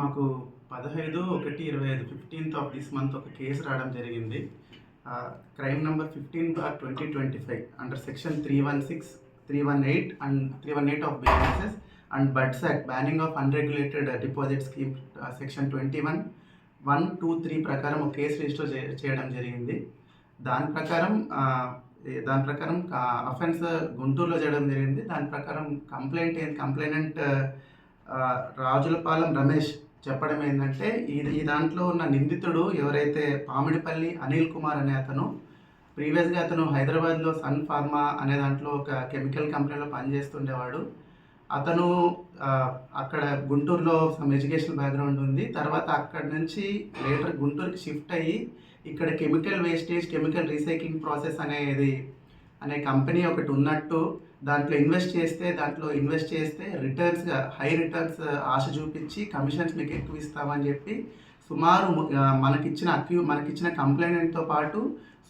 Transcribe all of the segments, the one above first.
మాకు పదహైదు ఒకటి ఇరవై ఐదు ఆఫ్ దిస్ మంత్ ఒక కేసు రావడం జరిగింది. Crime number fifteen bar twenty twenty five under section three one six three one eight and three one eight of businesses and BUDS act banning of unregulated deposit scheme section twenty one one two three ప్రకారం ఒక case register చే- చేయడం జరిగింది. దాని ప్రకారం దాని ప్రకారం offence గుంటూరులో చేయడం జరిగింది. దాని ప్రకారం కంప్లైంట్ కంప్లైనెంట్ రాజులపాలెం రమేష్ చెప్పడం ఏంటంటే ఈ ఈ దాంట్లో ఉన్న నిందితుడు ఎవరైతే పామిడిపల్లి అనిల్ కుమార్ అనే అతను ప్రీవియస్గా అతను హైదరాబాద్లో సన్ ఫార్మా అనే దాంట్లో ఒక కెమికల్ కంపెనీలో పనిచేస్తుండేవాడు. అతను అక్కడ గుంటూరులో సమ్ ఎడ్యుకేషన్ బ్యాక్గ్రౌండ్ ఉంది. తర్వాత అక్కడ నుంచి లేటర్ గుంటూరుకి షిఫ్ట్ అయ్యి ఇక్కడ chemical wastage chemical recycling process అనేది అనే కంపెనీ ఒకటి ఉన్నట్టు దాంట్లో ఇన్వెస్ట్ చేస్తే దాంట్లో ఇన్వెస్ట్ చేస్తే రిటర్న్స్ హై రిటర్న్స్ ఆశ చూపించి కమిషన్స్ మీకు ఎక్కువ ఇస్తామని చెప్పి సుమారు మనకిచ్చిన అక్యూ మనకిచ్చిన కంప్లైంట్తో పాటు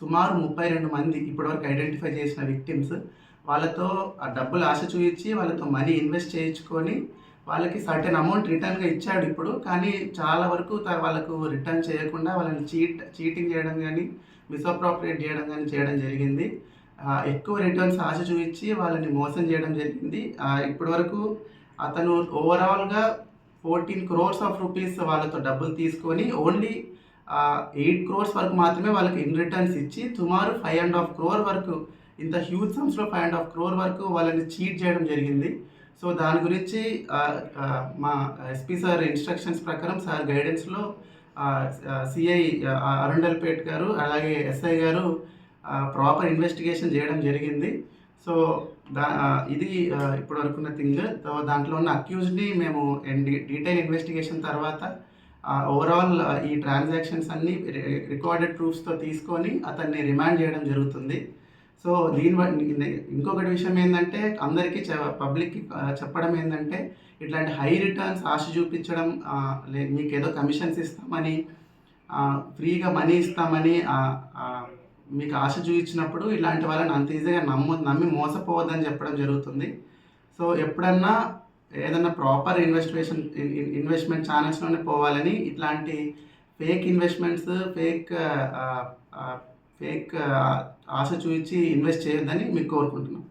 సుమారు ముప్పై రెండు మంది ఇప్పటివరకు ఐడెంటిఫై చేసిన విక్టిమ్స్ వాళ్ళతో ఆ డబ్బులు ఆశ చూపించి వాళ్ళతో మనీ ఇన్వెస్ట్ చేయించుకొని వాళ్ళకి సర్టెన్ అమౌంట్ రిటర్న్గా ఇచ్చాడు ఇప్పుడు. కానీ చాలా వరకు వాళ్ళకు రిటర్న్ చేయకుండా వాళ్ళని చీట్ చీటింగ్ చేయడం కానీ మిస్అప్రాప్రియేట్ చేయడం కానీ చేయడం జరిగింది. ఎక్కువ రిటర్న్స్ ఆశ చూపించి వాళ్ళని మోసం చేయడం జరిగింది. ఇప్పటివరకు అతను ఓవరాల్గా ఫోర్టీన్ క్రోర్స్ ఆఫ్ రూపీస్ వాళ్ళతో డబ్బులు తీసుకొని ఓన్లీ ఎయిట్ క్రోర్స్ వరకు మాత్రమే వాళ్ళకి ఇన్ రిటర్న్స్ ఇచ్చి సుమారు ఫైవ్ అండ్ హాఫ్ క్రోర్ వరకు ఇంత హ్యూజ్ సమ్స్లో ఫైవ్ అండ్ హాఫ్ క్రోర్ వరకు వాళ్ళని చీట్ చేయడం జరిగింది. సో దాని గురించి మా ఎస్పీ సార్ ఇన్స్ట్రక్షన్స్ ప్రకారం సార్ గైడెన్స్లో సిఐ అరుండల్పేట్ గారు అలాగే ఎస్ఐ గారు ప్రాపర్ ఇన్వెస్టిగేషన్ చేయడం జరిగింది. సో దా ఇది ఇప్పుడు అనుకున్న వరకు ఉన్న థింగ్ సో దాంట్లో ఉన్న అక్యూజ్ని మేము డీటెయిల్ ఇన్వెస్టిగేషన్ తర్వాత ఓవరాల్ ఈ ట్రాన్సాక్షన్స్ అన్ని రికార్డెడ్ ప్రూఫ్స్తో తీసుకొని అతన్ని రిమాండ్ చేయడం జరుగుతుంది. సో దీని ఇంకొకటి విషయం ఏంటంటే అందరికీ పబ్లిక్కి చెప్పడం ఏంటంటే ఇట్లాంటి హై రిటర్న్స్ ఆశ చూపించడం లే మీకు ఏదో కమిషన్స్ ఇస్తామని ఫ్రీగా మనీ ఇస్తామని మీకు ఆశ చూపించినప్పుడు ఇలాంటి వాళ్ళని అంత ఈజీగా నమ్ము నమ్మి మోసపోవద్దని చెప్పడం జరుగుతుంది. సో ఎప్పుడన్నా ఏదన్నా ప్రాపర్ ఇన్వెస్టిగేషన్ ఇన్వెస్ట్మెంట్ ఛానల్స్లోనే పోవాలని ఇట్లాంటి ఫేక్ ఇన్వెస్ట్మెంట్స్ ఫేక్ ఫేక్ ఆశ చూపించి ఇన్వెస్ట్ చేయొద్దని మీకు కోరుకుంటున్నాం.